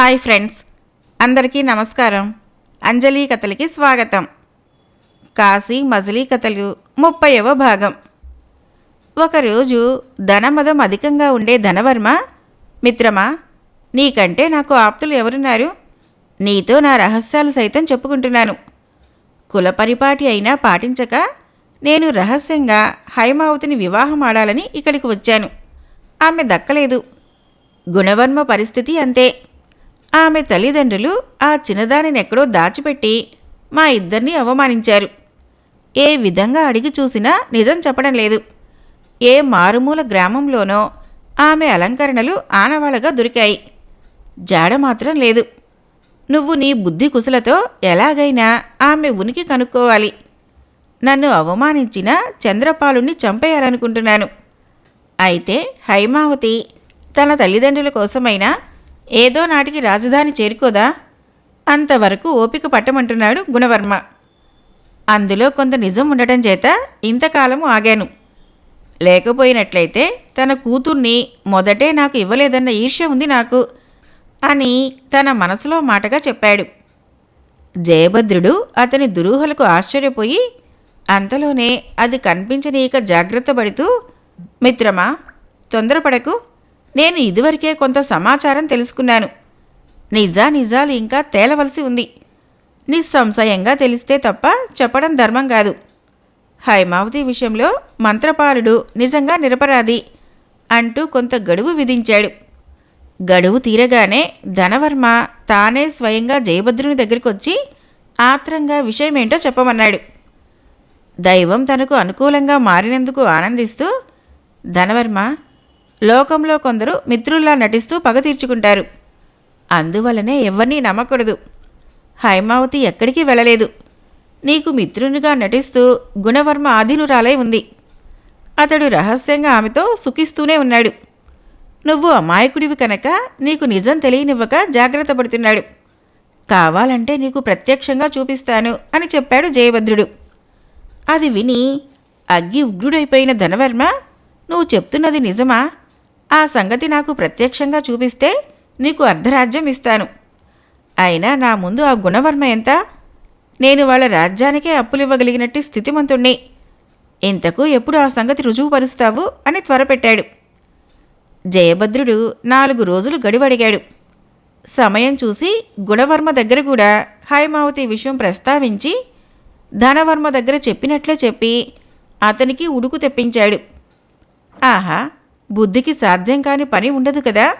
Hi friends. అందరికీ నమస్కారం. అంజలి కథలకి స్వాగతం. కాశీ మజిలీ కథలు ముప్పైవ భాగం. ఒకరోజు ధనమదం అధికంగా ఉండే ధనవర్మ మిత్రమా నీకంటే నాకు ఆప్తులు ఎవరున్నారు? నీతో నా రహస్యాలు సైతం చెప్పుకుంటున్నాను. కులపరిపాటి అయినా పాటించక నేను రహస్యంగా హైమావతిని వివాహం ఆడాలని ఇక్కడికి వచ్చాను. ఆమె దక్కలేదు. గుణవర్మ పరిస్థితి అంతే. ఆమె తల్లిదండ్రులు ఆ చిన్నదానిని ఎక్కడో దాచిపెట్టి మా ఇద్దరిని అవమానించారు. ఏ విధంగా అడిగి చూసినా నిజం చెప్పడం లేదు. ఏ మారుమూల గ్రామంలోనో ఆమె అలంకరణలు ఆనవాళ్ళగా దొరికాయి. జాడ మాత్రం లేదు. నువ్వు నీ బుద్ధి కుశలతో ఎలాగైనా ఆమె ఉనికి కనుక్కోవాలి. నన్ను అవమానించిన చంద్రపాలుణ్ణి చంపేయాలనుకుంటున్నాను. అయితే హైమావతి తన తల్లిదండ్రుల కోసమైనా ఏదో నాటికి రాజధాని చేరుకోదా? అంతవరకు ఓపిక పట్టమంటున్నాడు గుణవర్మ. అందులో కొంత నిజం ఉండటం చేత ఇంతకాలము ఆగాను. లేకపోయినట్లయితే తన కూతుర్ని మొదటే నాకు ఇవ్వలేదన్న ఈర్ష్య ఉంది నాకు అని తన మనసులో మాటగా చెప్పాడు. జయభద్రుడు అతని దురూహలకు ఆశ్చర్యపోయి అంతలోనే అది కనిపించనీయక జాగ్రత్త పడుతూ మిత్రమా తొందరపడకు. నేను ఇదివరకే కొంత సమాచారం తెలుసుకున్నాను. నిజా నిజాలు ఇంకా తేలవలసి ఉంది. నిస్సంశయంగా తెలిస్తే తప్ప చెప్పడం ధర్మం కాదు. హైమావతి విషయంలో మంత్రపాలుడు నిజంగా నిరపరాధి అంటూ కొంత గడువు విధించాడు. గడువు తీరగానే ధనవర్మ తానే స్వయంగా జయభద్రుని దగ్గరికొచ్చి ఆత్రంగా విషయమేంటో చెప్పమన్నాడు. దైవం తనకు అనుకూలంగా మారినందుకు ఆనందిస్తూ ధనవర్మ లోకంలో కొందరు మిత్రుల్లా నటిస్తూ పగ తీర్చుకుంటారు. అందువలనే ఎవరినీ నమ్మకూడదు. హైమావతి ఎక్కడికి వెళ్ళలేదు. నీకు మిత్రునిగా నటిస్తూ గుణవర్మ ఆధీనురాలై ఉంది. అతడు రహస్యంగా ఆమెతో సుఖిస్తూనే ఉన్నాడు. నువ్వు అమాయకుడివి కనుక నీకు నిజం తెలియనివ్వక జాగ్రత్త పడుతున్నాడు. కావాలంటే నీకు ప్రత్యక్షంగా చూపిస్తాను అని చెప్పాడు జయభద్రుడు. అది విని అగ్గి ఉగ్రుడైపోయిన ధనవర్మ నువ్వు చెప్తున్నది నిజమా? ఆ సంగతి నాకు ప్రత్యక్షంగా చూపిస్తే నీకు అర్ధరాజ్యం ఇస్తాను. అయినా నా ముందు ఆ గుణవర్మ ఎంత? నేను వాళ్ళ రాజ్యానికే అప్పులివ్వగలిగినట్టు స్థితిమంతుణ్ణి. ఇంతకు ఎప్పుడు ఆ సంగతి రుజువుపరుస్తావు అని త్వరపెట్టాడు. జయభద్రుడు నాలుగు రోజులు గడివడిగాడు. సమయం చూసి గుణవర్మ దగ్గర కూడా హైమావతి విషయం ప్రస్తావించి ధనవర్మ దగ్గర చెప్పినట్లే చెప్పి అతనికి ఉడుకు తెప్పించాడు. ఆహా బుద్ధికి సాధ్యం కాని పని ఉండదు కదా?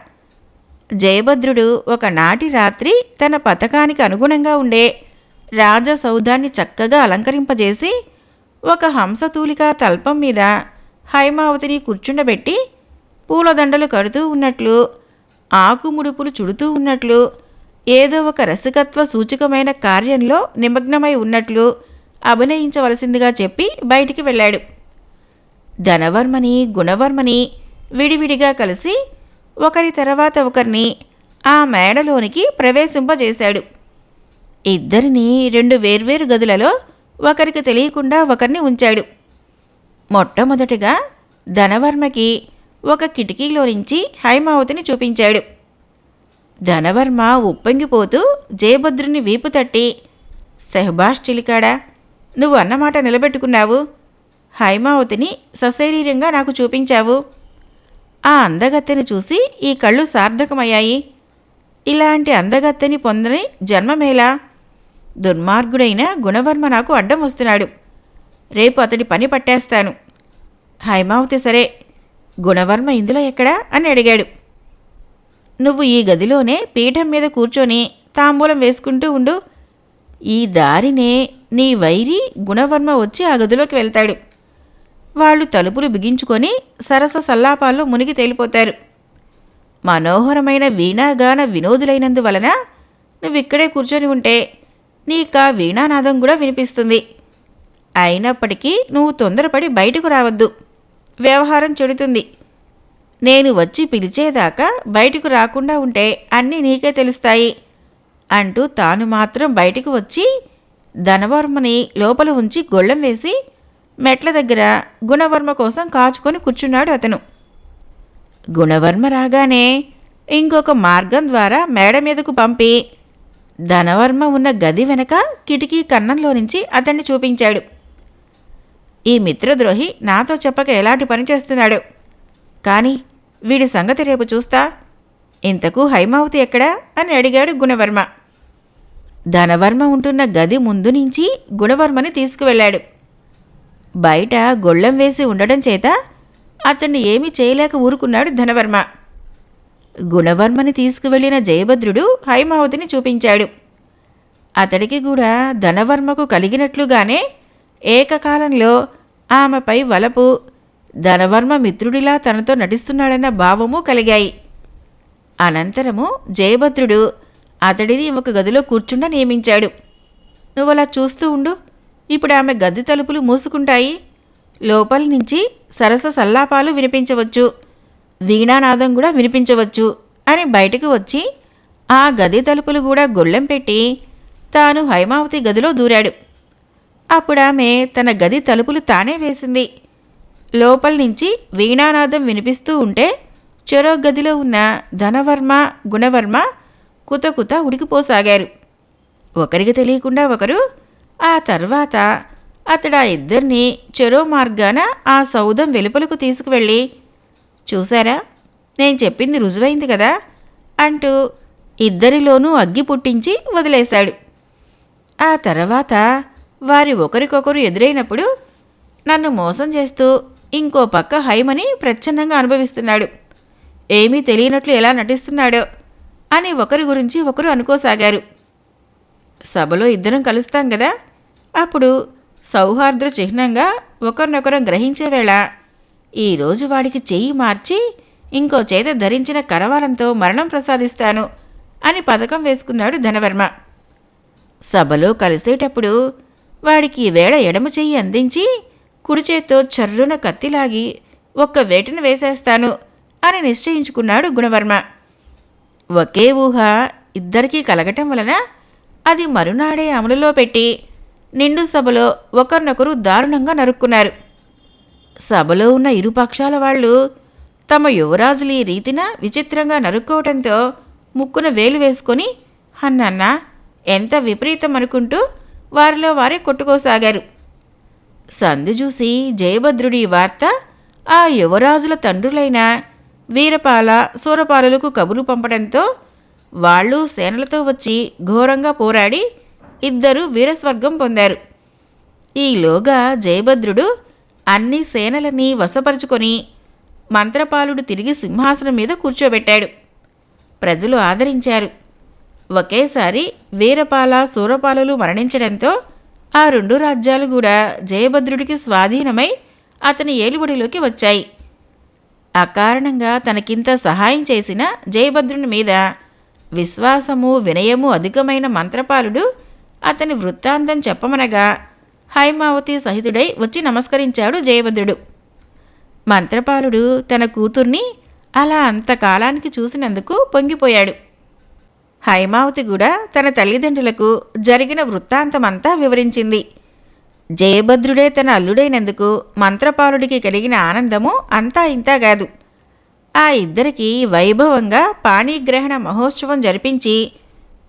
జయభద్రుడు ఒకనాటి రాత్రి తన పథకానికి అనుగుణంగా ఉండే రాజసౌధాన్ని చక్కగా అలంకరింపజేసి ఒక హంసతూలిక తల్పం మీద హైమావతిని కూర్చుండబెట్టి పూలదండలు కడుతూ ఉన్నట్లు ఆకుముడుపులు చుడుతూ ఉన్నట్లు ఏదో ఒక రసికత్వ సూచకమైన కార్యంలో నిమగ్నమై ఉన్నట్లు అభినయించవలసిందిగా చెప్పి బయటికి వెళ్ళాడు. ధనవర్మని గుణవర్మని విడివిడిగా కలిసి ఒకరి తర్వాత ఒకరిని ఆ మేడలోనికి ప్రవేశింపజేశాడు. ఇద్దరిని రెండు వేర్వేరు గదులలో ఒకరికి తెలియకుండా ఒకరిని ఉంచాడు. మొట్టమొదటిగా ధనవర్మకి ఒక కిటికీలో నుంచి హైమావతిని చూపించాడు. ధనవర్మ ఉప్పొంగిపోతూ జయభద్రుని వీపు తట్టి సెహబాష్ చిలికాడా నువ్వు అన్నమాట నిలబెట్టుకున్నావు. హైమావతిని సశరీరంగా నాకు చూపించావు. ఆ అందగత్తెని చూసి ఈ కళ్ళు సార్థకమయ్యాయి. ఇలాంటి అందగత్తెని పొందని జన్మమేలా? దుర్మార్గుడైన గుణవర్మ నాకు అడ్డం వస్తున్నాడు. రేపు అతడి పని పట్టేస్తాను. హైమావతి సరే గుణవర్మ ఇందులో ఎక్కడా? అని అడిగాడు. నువ్వు ఈ గదిలోనే పీఠం మీద కూర్చొని తాంబూలం వేసుకుంటూ ఉండు. ఈ దారినే నీ వైరి గుణవర్మ వచ్చి ఆ గదిలోకి వెళ్తాడు. వాళ్ళు తలుపులు బిగించుకొని సరస సల్లాపాల్లో మునిగి తేలిపోతారు. మనోహరమైన వీణాగాన వినోదులైనందువలన నువ్విక్కడే కూర్చొని ఉంటే నీకా వీణానాదం కూడా వినిపిస్తుంది. అయినప్పటికీ నువ్వు తొందరపడి బయటకు రావద్దు. వ్యవహారం చెడుతుంది. నేను వచ్చి పిలిచేదాకా బయటకు రాకుండా ఉంటే అన్నీ నీకే తెలుస్తాయి అంటూ తాను మాత్రం బయటకు వచ్చి ధనవర్మని లోపల ఉంచి గొళ్ళెం వేసి మెట్ల దగ్గర గుణవర్మ కోసం కాచుకొని కూర్చున్నాడు అతను. గుణవర్మ రాగానే ఇంకొక మార్గం ద్వారా మేడ మీదకు పంపి ధనవర్మ ఉన్న గది వెనక కిటికీ కన్నంలో నుంచి అతన్ని చూపించాడు. ఈ మిత్రద్రోహి నాతో చెప్పక ఎలాంటి పని చేస్తున్నాడు? కానీ వీడి సంగతి రేపు చూస్తా. ఇంతకు హైమావతి ఎక్కడా? అని అడిగాడు గుణవర్మ. ధనవర్మ ఉంటున్న గది ముందు నుంచి గుణవర్మని తీసుకువెళ్ళాడు. బయట గొళ్ళెం వేసి ఉండడం చేత అతన్ని ఏమీ చేయలేక ఊరుకున్నాడు ధనవర్మ. గుణవర్మని తీసుకువెళ్ళిన జయభద్రుడు హైమావతిని చూపించాడు. అతడికి కూడా ధనవర్మకు కలిగినట్లుగానే ఏకకాలంలో ఆమెపై వలపు ధనవర్మ మిత్రుడిలా తనతో నటిస్తున్నాడన్న భావము కలిగాయి. అనంతరము జయభద్రుడు అతడిని ఒక గదిలో కూర్చుండ నియమించాడు. నువ్వు అలా చూస్తూ ఉండు ఇప్పుడు ఆమె గది తలుపులు మూసుకుంటాయి. లోపల నుంచి సరస సల్లాపాలు వినిపించవచ్చు. వీణానాదం కూడా వినిపించవచ్చు అని బయటకు వచ్చి ఆ గది తలుపులు కూడా గొళ్ళెం పెట్టి తాను హైమావతి గదిలో దూరాడు. అప్పుడు ఆమె తన గది తలుపులు తానే వేసింది. లోపల నుంచి వీణానాదం వినిపిస్తూ ఉంటే చెరో గదిలో ఉన్న ధనవర్మ గుణవర్మ కుత కుత ఉడికిపోసాగారు. ఒకరికి తెలియకుండా ఒకరు ఆ తర్వాత అతడు ఆ ఇద్దరిని చెరో మార్గాన ఆ సౌధం వెలుపలకు తీసుకువెళ్ళి చూసారా నేను చెప్పింది రుజువైంది కదా అంటూ ఇద్దరిలోనూ అగ్గి పుట్టించి వదిలేశాడు. ఆ తర్వాత వారి ఒకరికొకరు ఎదురైనప్పుడు నన్ను మోసం చేస్తూ ఇంకో పక్క హైమని ప్రచ్ఛన్నంగా అనుభవిస్తున్నాడు. ఏమీ తెలియనట్లు ఎలా నటిస్తున్నాడో అని ఒకరి గురించి ఒకరు అనుకోసాగారు. సభలో ఇద్దరం కలుస్తాం కదా అప్పుడు సౌహార్ద్ర చిహ్నంగా ఒకరినొకరం గ్రహించే వేళ ఈరోజు వాడికి చెయ్యి మార్చి ఇంకో చేత ధరించిన కరవాలంతో మరణం ప్రసాదిస్తాను అని పథకం వేసుకున్నాడు ధనవర్మ. సభలో కలిసేటప్పుడు వాడికి వేళ ఎడమ చెయ్యి అందించి కుడి చేత్తో చర్రున కత్తిలాగి ఒక్క వేటను వేసేస్తాను అని నిశ్చయించుకున్నాడు గుణవర్మ. ఒకే ఊహ ఇద్దరికీ కలగటం వలన అది మరునాడే అమలులో పెట్టి నిండు సభలో ఒకరినొకరు దారుణంగా నరుక్కున్నారు. సభలో ఉన్న ఇరుపక్షాల వాళ్ళు తమ యువరాజులు ఈ రీతిన విచిత్రంగా నరుక్కోవటంతో ముక్కున వేలు వేసుకొని అన్నన్న ఎంత విపరీతం అనుకుంటూ వారిలో వారే కొట్టుకోసాగారు. సంధి చూసి జయభద్రుడి వార్త ఆ యువరాజుల తండ్రులైన వీరపాల సూరపాలులకు కబురు పంపడంతో వాళ్ళు సేనలతో వచ్చి ఘోరంగా పోరాడి ఇద్దరు వీరస్వర్గం పొందారు. ఈలోగా జయభద్రుడు అన్ని సేనలని వశపరుచుకొని మంత్రపాలుడు తిరిగి సింహాసనం మీద కూర్చోబెట్టాడు. ప్రజలు ఆదరించారు. ఒకేసారి వీరపాల సూరపాలలు మరణించడంతో ఆ రెండు రాజ్యాలు కూడా జయభద్రుడికి స్వాధీనమై అతని ఏలుబడిలోకి వచ్చాయి. అకారణంగా తనకింత సహాయం చేసిన జయభద్రుని మీద విశ్వాసము వినయము అధికమైన మంత్రపాలుడు అతని వృత్తాంతం చెప్పమనగా హైమావతి సహితుడై వచ్చి నమస్కరించాడు జయభద్రుడు. మంత్రపాలుడు తన కూతుర్ని అలా అంతకాలానికి చూసినందుకు పొంగిపోయాడు. హైమావతి కూడా తన తల్లిదండ్రులకు జరిగిన వృత్తాంతమంతా వివరించింది. జయభద్రుడే తన అల్లుడైనందుకు మంత్రపాలుడికి కలిగిన ఆనందము అంతా ఇంతా కాదు. ఆ ఇద్దరికి వైభవంగా పాణిగ్రహణ మహోత్సవం జరిపించి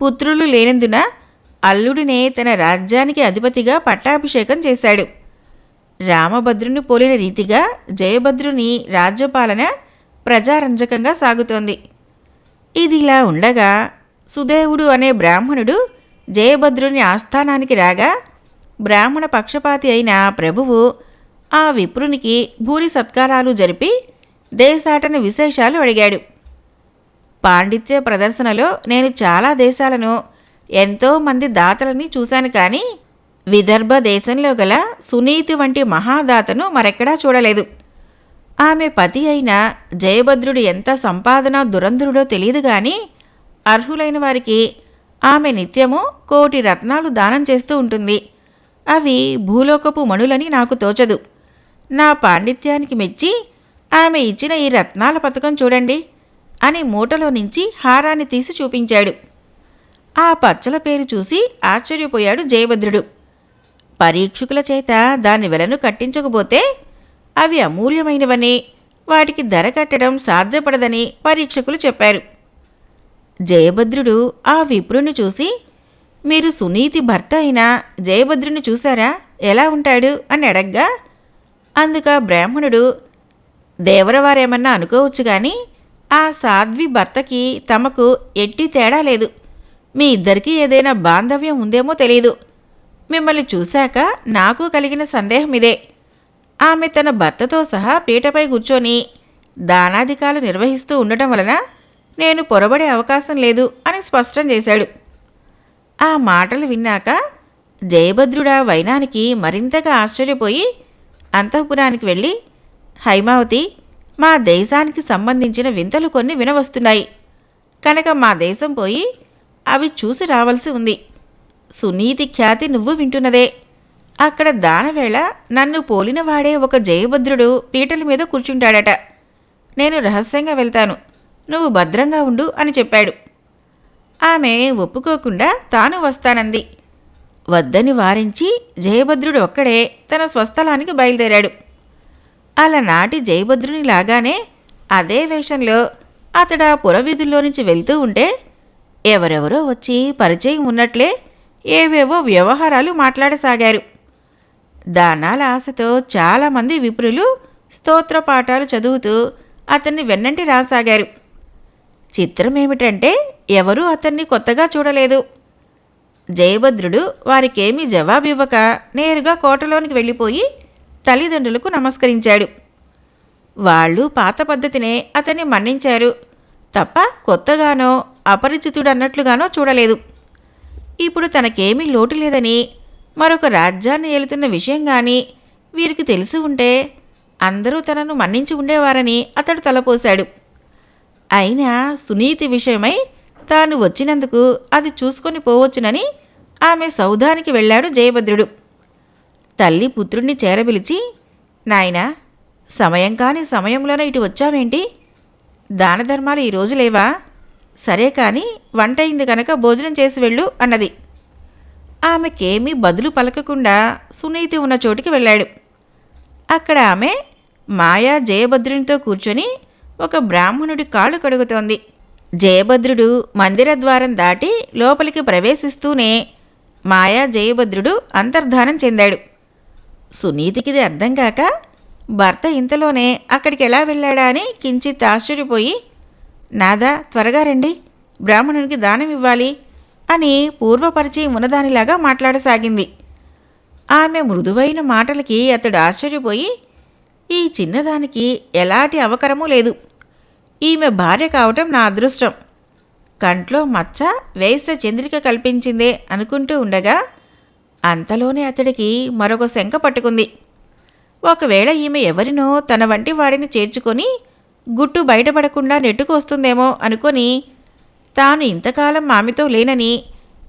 పుత్రులు లేనందున అల్లుడినే తన రాజ్యానికి అధిపతిగా పట్టాభిషేకం చేశాడు. రామభద్రుని పోలిన రీతిగా జయభద్రుని రాజ్యపాలన ప్రజారంజకంగా సాగుతోంది. ఇదిలా ఉండగా సుదేవుడు అనే బ్రాహ్మణుడు జయభద్రుని ఆస్థానానికి రాగా బ్రాహ్మణ పక్షపాతి అయిన ప్రభువు ఆ విప్రునికి భూరి సత్కారాలు జరిపి దేశాటన విశేషాలు అడిగాడు. పాండిత్య ప్రదర్శనలో నేను చాలా దేశాలను ఎంతోమంది దాతలని చూశాను కానీ విదర్భ దేశంలో గల సునీతి వంటి మహాదాతను మరెక్కడా చూడలేదు. ఆమె పతి అయిన జయభద్రుడు ఎంత సంపాదన దురంధరుడో తెలియదు గాని అర్హులైన వారికి ఆమె నిత్యము కోటి రత్నాలు దానం చేస్తూ ఉంటుంది. అవి భూలోకపు మణులని నాకు తోచదు. నా పాండిత్యానికి మెచ్చి ఆమె ఇచ్చిన ఈ రత్నాల పథకం చూడండి అని మూటలో నుంచి హారాన్ని తీసి చూపించాడు. ఆ పచ్చల పేరు చూసి ఆశ్చర్యపోయాడు జయభద్రుడు. పరీక్షకుల చేత దాని వెలను కట్టించకపోతే అవి అమూల్యమైనవని వాటికి ధర కట్టడం సాధ్యపడదని పరీక్షకులు చెప్పారు. జయభద్రుడు ఆ విప్రుని చూసి మీరు సునీతి భర్త అయిన జయభద్రుని చూశారా? ఎలా ఉంటాడు? అని అడగ్గా అందుక బ్రాహ్మణుడు దేవరవారేమన్నా అనుకోవచ్చు కానీ ఆ సాధ్వి భర్తకి తమకు ఎట్టి తేడా లేదు. మీ ఇద్దరికీ ఏదైనా బాంధవ్యం ఉందేమో తెలియదు మిమ్మల్ని చూశాక నాకు కలిగిన సందేహం ఇదే. ఆమె తన భర్తతో సహా పీటపై కూర్చొని దానాధికాలు నిర్వహిస్తూ ఉండటం వలన నేను పొరబడే అవకాశం లేదు అని స్పష్టం చేశాడు. ఆ మాటలు విన్నాక జయభద్రుడా వైనానికి మరింతగా ఆశ్చర్యపోయి అంతఃపురానికి వెళ్ళి హైమావతి మా దేశానికి సంబంధించిన వింతలు కొన్ని వినవస్తున్నాయి. కనుక మా దేశం పోయి అవి చూసి రావాల్సి ఉంది. సునీతి ఖ్యాతి నువ్వు వింటున్నదే. అక్కడ దానవేళ నన్ను పోలినవాడే ఒక జయభద్రుడు పీటల మీద కూర్చుంటాడట. నేను రహస్యంగా వెళ్తాను. నువ్వు భద్రంగా ఉండు అని చెప్పాడు. ఆమె ఒప్పుకోకుండా తాను వస్తానంది. వద్దని వారించి జయభద్రుడు ఒక్కడే తన స్వస్థలానికి బయలుదేరాడు. అలనాటి జయభద్రుని లాగానే అదే వేషంలో అతడా పురవీధుల్లో నుంచి వెళ్తూ ఉంటే ఎవరెవరో వచ్చి పరిచయం ఉన్నట్లే ఏవేవో వ్యవహారాలు మాట్లాడసాగారు. దానాల ఆశతో చాలామంది విప్రులు స్తోత్రపాఠాలు చదువుతూ అతన్ని వెన్నంటి రాసాగారు. చిత్రమేమిటంటే ఎవరూ అతన్ని కొత్తగా చూడలేదు. జయభద్రుడు వారికేమీ జవాబివ్వక నేరుగా కోటలోనికి వెళ్ళిపోయి తల్లిదండ్రులకు నమస్కరించాడు. వాళ్ళు పాత పద్ధతినే అతన్ని మన్నించారు. తప్ప కొత్తగానో అపరిచితుడన్నట్లుగానో చూడలేదు. ఇప్పుడు తనకేమీ లోటు లేదని మరొక రాజ్యాన్ని ఏలుతున్న విషయం కానీ వీరికి తెలిసి ఉంటే అందరూ తనను మన్నించి ఉండేవారని అతడు తలపోశాడు. అయినా సునీతి విషయమై తాను వచ్చినందుకు అది చూసుకొని పోవచ్చునని ఆమె సౌధానికి వెళ్ళాడు జయభద్రుడు. తల్లి పుత్రుణ్ణి చేరపిలిచి నాయనా సమయం కాని సమయంలోనే ఇటు వచ్చావేంటి? దాన ధర్మాలు ఈరోజు లేవా? సరే కాని వంట అయింది కనుక భోజనం చేసి వెళ్ళు అన్నది. ఆమెకేమీ బదులు పలకకుండా సునీతి ఉన్న చోటికి వెళ్ళాడు. అక్కడ ఆమె మాయా జయభద్రునితో కూర్చొని ఒక బ్రాహ్మణుడి కాళ్ళు కడుగుతోంది. జయభద్రుడు మందిర ద్వారం దాటి లోపలికి ప్రవేశిస్తూనే మాయా జయభద్రుడు అంతర్ధానం చెందాడు. సునీతికిది అర్థం కాక భర్త ఇంతలోనే అక్కడికి ఎలా వెళ్ళాడా అని కించిత్ ఆశ్చర్యపోయి నాదా త్వరగా రండి. బ్రాహ్మణునికి దానం ఇవ్వాలి అని పూర్వపరిచయం ఉన్నదానిలాగా మాట్లాడసాగింది. ఆమె మృదువైన మాటలకి అతడు ఆశ్చర్యపోయి ఈ చిన్నదానికి ఎలాంటి అవకరమూ లేదు. ఈమె భార్య కావటం నా అదృష్టం. కంట్లో మచ్చ వేస చంద్రిక కల్పించిందే అనుకుంటూ ఉండగా అంతలోనే అతడికి మరొక శంక పట్టుకుంది. ఒకవేళ ఈమె ఎవరినో తన వంటి వాడిని చేర్చుకొని గుట్టు బయటపడకుండా నెట్టుకొస్తుందేమో అనుకొని తాను ఇంతకాలం ఆమెతో లేనని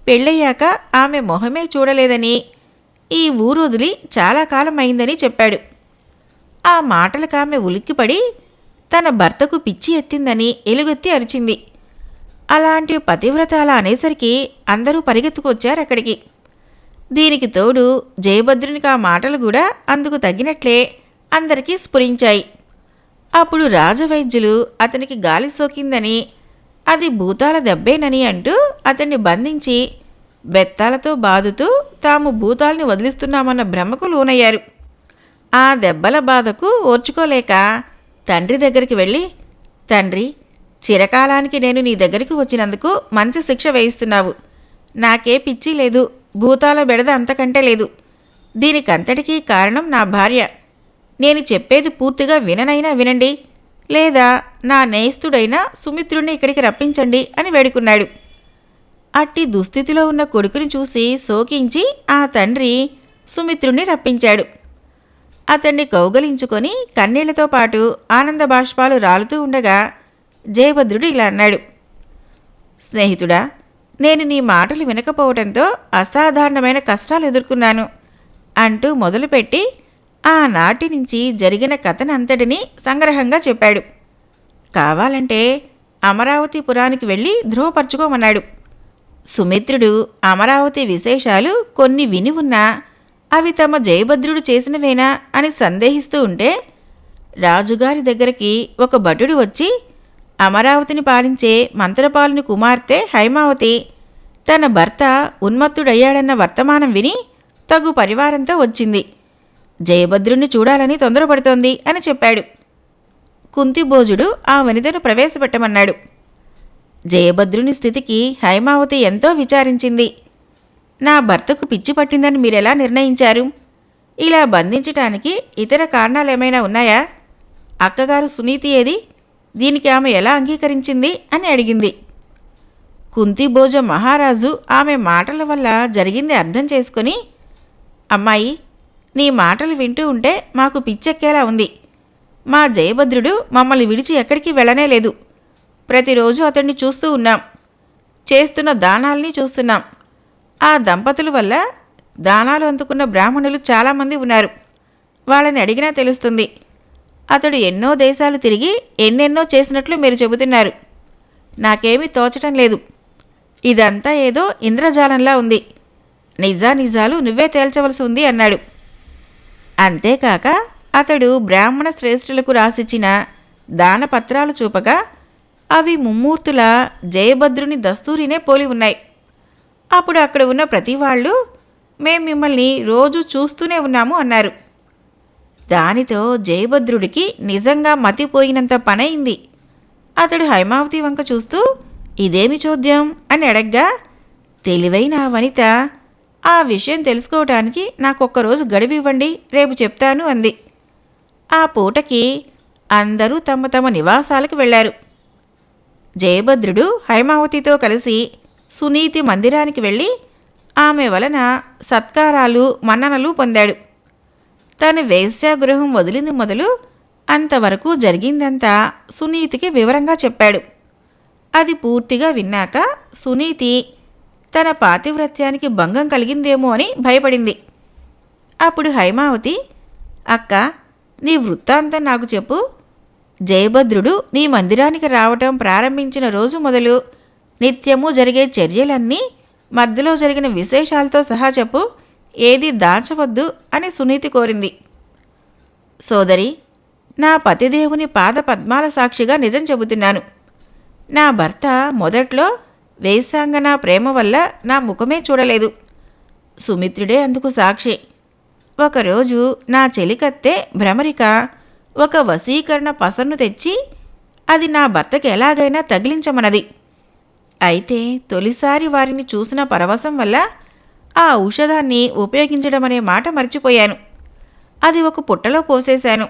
పెళ్ళయ్యాక ఆమె మొహమే చూడలేదని ఈ ఊరు వదిలి చాలా కాలం అయిందని చెప్పాడు. ఆ మాటలకు ఆమె ఉలిక్కిపడి తన భర్తకు పిచ్చి ఎత్తిందని ఎలుగెత్తి అరిచింది. అలాంటి పతివ్రత అలా అనేసరికి అందరూ పరిగెత్తుకొచ్చారు అక్కడికి. దీనికి తోడు జయభద్రునికి ఆ మాటలు కూడా అందుకు తగినట్లే అందరికీ స్ఫురించాయి. అప్పుడు రాజవైద్యులు అతనికి గాలి సోకిందని అది భూతాల దెబ్బేనని అంటూ అతన్ని బంధించి బెత్తాలతో బాదుతూ తాము భూతాల్ని వదిలిస్తున్నామన్న భ్రమకు లోనయ్యారు. ఆ దెబ్బల బాధకు ఓర్చుకోలేక తండ్రి దగ్గరికి వెళ్ళి తండ్రి చిరకాలానికి నేను నీ దగ్గరికి వచ్చినందుకు మంచి శిక్ష వేయిస్తున్నావు. నాకే పిచ్చి లేదు భూతాల బెడద అంతకంటే లేదు. దీనికంతటికీ కారణం నా భార్య. నేను చెప్పేది పూర్తిగా విననైనా వినండి. లేదా నా నేస్తుడైన సుమిత్రుణ్ణి ఇక్కడికి రప్పించండి అని వేడుకున్నాడు. అట్టి దుస్థితిలో ఉన్న కొడుకుని చూసి శోకించి ఆ తండ్రి సుమిత్రుణ్ణి రప్పించాడు. అతన్ని కౌగలించుకొని కన్నీళ్ళతో పాటు ఆనంద బాష్పాలు రాలుతూ ఉండగా జయభద్రుడు ఇలా అన్నాడు. స్నేహితుడా నేను నీ మాటలు వినకపోవడంతో అసాధారణమైన కష్టాలు ఎదుర్కొన్నాను అంటూ మొదలుపెట్టి ఆనాటి నుంచి జరిగిన కథనంతటినీ సంగ్రహంగా చెప్పాడు. కావాలంటే అమరావతి పురానికి వెళ్ళి ధృవపరచుకోమన్నాడు. సుమిత్రుడు అమరావతి విశేషాలు కొన్ని విని ఉన్నా అవి తమ జయభద్రుడు చేసినవేనా అని సందేహిస్తూ ఉంటే రాజుగారి దగ్గరికి ఒక భటుడు వచ్చి అమరావతిని పాలించే మంత్రపాలుని కుమార్తె హైమావతి తన భర్త ఉన్మత్తుడయ్యాడన్న వర్తమానం విని తగు పరివారంతో వచ్చింది. జయభద్రుణ్ణి చూడాలని తొందరపడుతోంది అని చెప్పాడు. కుంతిభోజుడు ఆ వనితను ప్రవేశపెట్టమన్నాడు. జయభద్రుని స్థితికి హైమావతి ఎంతో విచారించింది. నా భర్తకు పిచ్చి పట్టిందని మీరెలా నిర్ణయించారు? ఇలా బంధించటానికి ఇతర కారణాలేమైనా ఉన్నాయా? అక్కగారు సునీతి ఏది? దీనికి ఆమె ఎలా అంగీకరించింది? అని అడిగింది. కుంతిభోజ మహారాజు ఆమె మాటల వల్ల జరిగింది అర్థం చేసుకొని అమ్మాయి నీ మాటలు వింటూ ఉంటే మాకు పిచ్చెక్కేలా ఉంది. మా జయభద్రుడు మమ్మల్ని విడిచి ఎక్కడికి వెళ్ళనే లేదు. ప్రతిరోజు అతన్ని చూస్తూ ఉన్నాం. చేస్తున్న దానాల్ని చూస్తున్నాం. ఆ దంపతుల వల్ల దానాలు అందుకున్న బ్రాహ్మణులు చాలామంది ఉన్నారు. వాళ్ళని అడిగినా తెలుస్తుంది. అతడు ఎన్నో దేశాలు తిరిగి ఎన్నెన్నో చేసినట్లు మీరు చెబుతున్నారు. నాకేమీ తోచటం లేదు. ఇదంతా ఏదో ఇంద్రజాలంలా ఉంది. నిజానిజాలు నువ్వే తేల్చవలసి ఉంది అన్నాడు. అంతేకాక అతడు బ్రాహ్మణ శ్రేష్ఠులకు రాసిచ్చిన దానపత్రాలు చూపగా అవి ముమ్మూర్తుల జయభద్రుని దస్తూరినే పోలి ఉన్నాయి. అప్పుడు అక్కడ ఉన్న ప్రతి వాళ్ళు మేం మిమ్మల్ని రోజు చూస్తూనే ఉన్నాము అన్నారు. దానితో జయభద్రుడికి నిజంగా మతిపోయినంత పనైంది అతడు హైమావతి వంక చూస్తూ ఇదేమి చోద్యం? అని అడగ్గా తెలివైన వనిత ఆ విషయం తెలుసుకోవటానికి నాకొక్క రోజు గడివివ్వండి రేపు చెప్తాను అంది. ఆ పూటకి అందరూ తమ తమ నివాసాలకు వెళ్ళారు. జయభద్రుడు హైమావతితో కలిసి సునీతి మందిరానికి వెళ్ళి ఆమె వలన సత్కారాలు మన్ననలు పొందాడు. తన వేశ్యాగృహం వదిలింది మొదలు అంతవరకు జరిగిందంతా సునీతికి వివరంగా చెప్పాడు. అది పూర్తిగా విన్నాక సునీతి తన పాతివ్రత్యానికి భంగం కలిగిందేమో అని భయపడింది. అప్పుడు హైమావతి అక్క నీ వృత్తాంతం నాకు చెప్పు. జయభద్రుడు నీ మందిరానికి రావటం ప్రారంభించిన రోజు మొదలు నిత్యము జరిగే చర్యలన్నీ మధ్యలో జరిగిన విశేషాలతో సహా చెప్పు. ఏది దాచవద్దు అని సునీతి కోరింది. సోదరి నా పతిదేవుని పాద పద్మాల సాక్షిగా నిజం చెబుతున్నాను. నా భర్త మొదట్లో వేసాంగన ప్రేమ వల్ల నా ముఖమే చూడలేదు. సుమిత్రుడే అందుకు సాక్షి. ఒకరోజు నా చెలికత్తె భ్రమరిక ఒక వశీకరణ పసన్ను తెచ్చి అది నా భర్తకి ఎలాగైనా తగిలించమన్నది. అయితే తొలిసారి వారిని చూసిన పరవశం వల్ల ఆ ఔషధాన్ని ఉపయోగించడం అనే మాట మర్చిపోయాను. అది ఒక పుట్టలో పోసేశాను.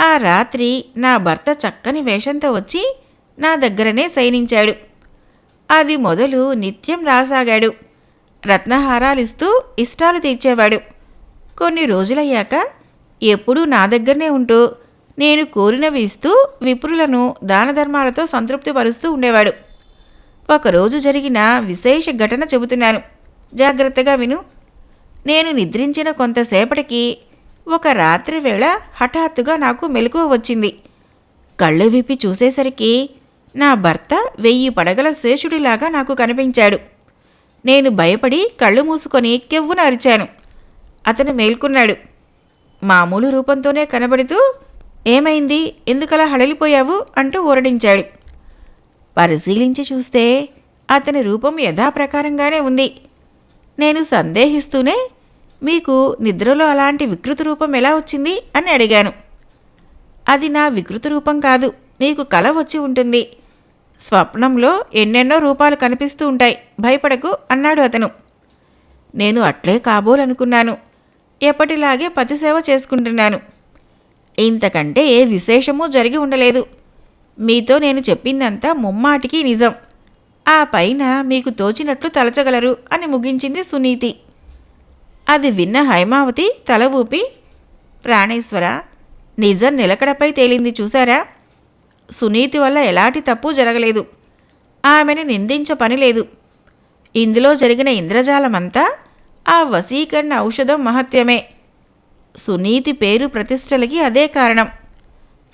ఆ రాత్రి నా భర్త చక్కని వేషంతో వచ్చి నా దగ్గరనే శయనించాడు. అది మొదలు నిత్యం రాసాగాడు. రత్నహారాలిస్తూ ఇష్టాలు తీర్చేవాడు. కొన్ని రోజులయ్యాక ఎప్పుడూ నా దగ్గరనే ఉంటూ నేను కోరినవి ఇస్తూ విప్రులను దానధర్మాలతో సంతృప్తిపరుస్తూ ఉండేవాడు. ఒకరోజు జరిగిన విశేష ఘటన చెబుతున్నాను. జాగ్రత్తగా విను. నేను నిద్రించిన కొంతసేపటికి ఒక రాత్రి వేళ హఠాత్తుగా నాకు మెలకువ వచ్చింది. కళ్ళు విప్పి చూసేసరికి నా భర్త వెయ్యి పడగల శేషుడిలాగా నాకు కనిపించాడు. నేను భయపడి కళ్ళు మూసుకొని కెవ్వున అరిచాను. అతను మేల్కొన్నాడు. మామూలు రూపంతోనే కనబడుతూ ఏమైంది? ఎందుకలా హడలిపోయావు? అంటూ ఊరడించాడు. పరిశీలించి చూస్తే అతని రూపం యథాప్రకారంగానే ఉంది. నేను సందేహిస్తూనే మీకు నిద్రలో అలాంటి వికృత రూపం ఎలా వచ్చింది? అని అడిగాను. అది నా వికృత రూపం కాదు. నీకు కల వచ్చి ఉంటుంది. స్వప్నంలో ఎన్నెన్నో రూపాలు కనిపిస్తూ ఉంటాయి. భయపడకు అన్నాడు అతను. నేను అట్లే కాబోలనుకున్నాను. ఎప్పటిలాగే పతిసేవ చేసుకుంటున్నాను. ఇంతకంటే ఏ విశేషమూ జరిగి ఉండలేదు. మీతో నేను చెప్పిందంతా ముమ్మాటికి నిజం. ఆ పైన మీకు తోచినట్లు తలచగలరు అని ముగించింది సునీతి. అది విన్న హైమావతి తల ఊపి ప్రాణేశ్వర నిజం నిలకడపై తేలింది చూసారా సునీతి వల్ల ఎలాంటి తప్పు జరగలేదు. ఆమెను నిందించ పని లేదు. ఇందులో జరిగిన ఇంద్రజాలమంతా ఆ వశీకరణ ఔషధం మహత్యమే. సునీతి పేరు ప్రతిష్టలకి అదే కారణం.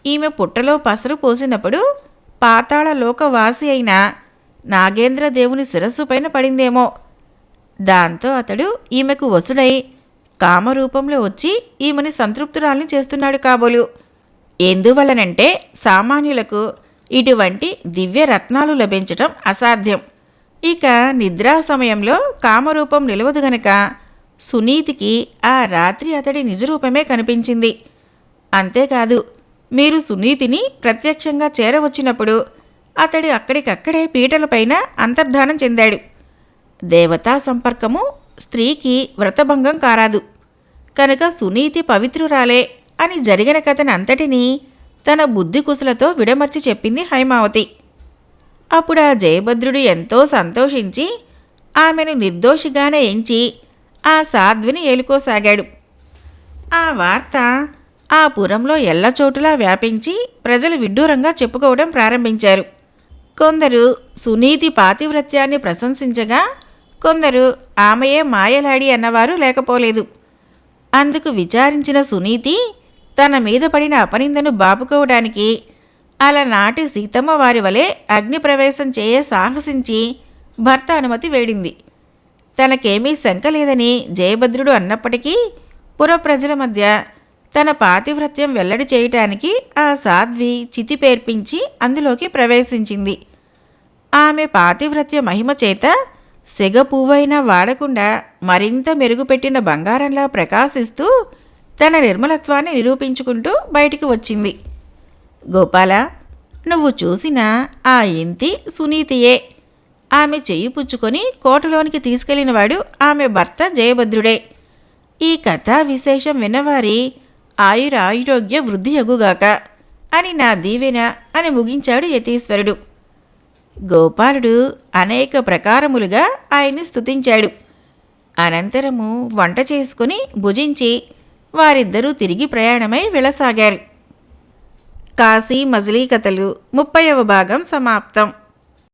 ఈమె పుట్టలో పసరు పోసినప్పుడు పాతాళ లోకవాసి అయిన నాగేంద్ర దేవుని శిరస్సు పైన పడిందేమో. దాంతో అతడు ఈమెకు వసుడై కామరూపంలో వచ్చి ఈమెని సంతృప్తురాల్ని చేస్తున్నాడు కాబోలు. ఎందువలనంటే సామాన్యులకు ఇటువంటి దివ్య రత్నాలు లభించటం అసాధ్యం. ఇక నిద్రా సమయంలో కామరూపం నిలవదు గనక సునీతికి ఆ రాత్రి అతడి నిజరూపమే కనిపించింది. అంతేకాదు మీరు సునీతిని ప్రత్యక్షంగా చేరవచ్చినప్పుడు అతడు అక్కడికక్కడే పీటలపైన అంతర్ధానం చెందాడు. దేవతా సంపర్కము స్త్రీకి వ్రతభంగం కారాదు. కనుక సునీతి పవిత్రురాలే అని జరిగిన కథను అంతటినీ తన బుద్ధి కుశలతో విడమర్చి చెప్పింది హైమావతి. అప్పుడు ఆ జయభద్రుడు ఎంతో సంతోషించి ఆమెను నిర్దోషిగానే ఎంచి ఆ సాధ్విని ఏలుకోసాగాడు. ఆ వార్త ఆ పురంలో ఎల్లచోటులా వ్యాపించి ప్రజలు విడ్డూరంగా చెప్పుకోవడం ప్రారంభించారు. కొందరు సునీతి పాతివ్రత్యాన్ని ప్రశంసించగా కొందరు ఆమెయే మాయలాడి అన్నవారు లేకపోలేదు. అందుకు విచారించిన సునీతి తన మీద పడిన అపనిందను బాపుకోవడానికి అలనాటి సీతమ్మ వారి వలె అగ్నిప్రవేశం చేయ సాహసించి భర్త అనుమతి వేడింది. తనకేమీ శంక లేదని జయభద్రుడు అన్నప్పటికీ పురప్రజల మధ్య తన పాతివ్రత్యం వెల్లడి చేయటానికి ఆ సాధ్వి చితి పేర్పించి అందులోకి ప్రవేశించింది. ఆమె పాతివ్రత్య మహిమ చేత సెగ పువ్వైనా వాడకుండా మరింత మెరుగుపెట్టిన బంగారంలా ప్రకాశిస్తూ తన నిర్మలత్వాన్ని నిరూపించుకుంటూ బయటికి వచ్చింది. గోపాల నువ్వు చూసిన ఆ ఇంతి సునీతియే. ఆమె చెయ్యి పుచ్చుకొని కోటలోనికి తీసుకెళ్ళినవాడు ఆమె భర్త జయభద్రుడే. ఈ కథా విశేషం విన్నవారి ఆయురాయురోగ్య వృద్ధి ఎగుగాక అని నా దీవెన అని ముగించాడు యతీశ్వరుడు. గోపాలుడు అనేక ప్రకారములుగా ఆయన్ని స్తుతించాడు. అనంతరము వంట చేసుకుని భుజించి వారిద్దరూ తిరిగి ప్రయాణమై వెళ్ళసాగారు కాశీ మజిలీ కథలు ముప్పైవ భాగం సమాప్తం.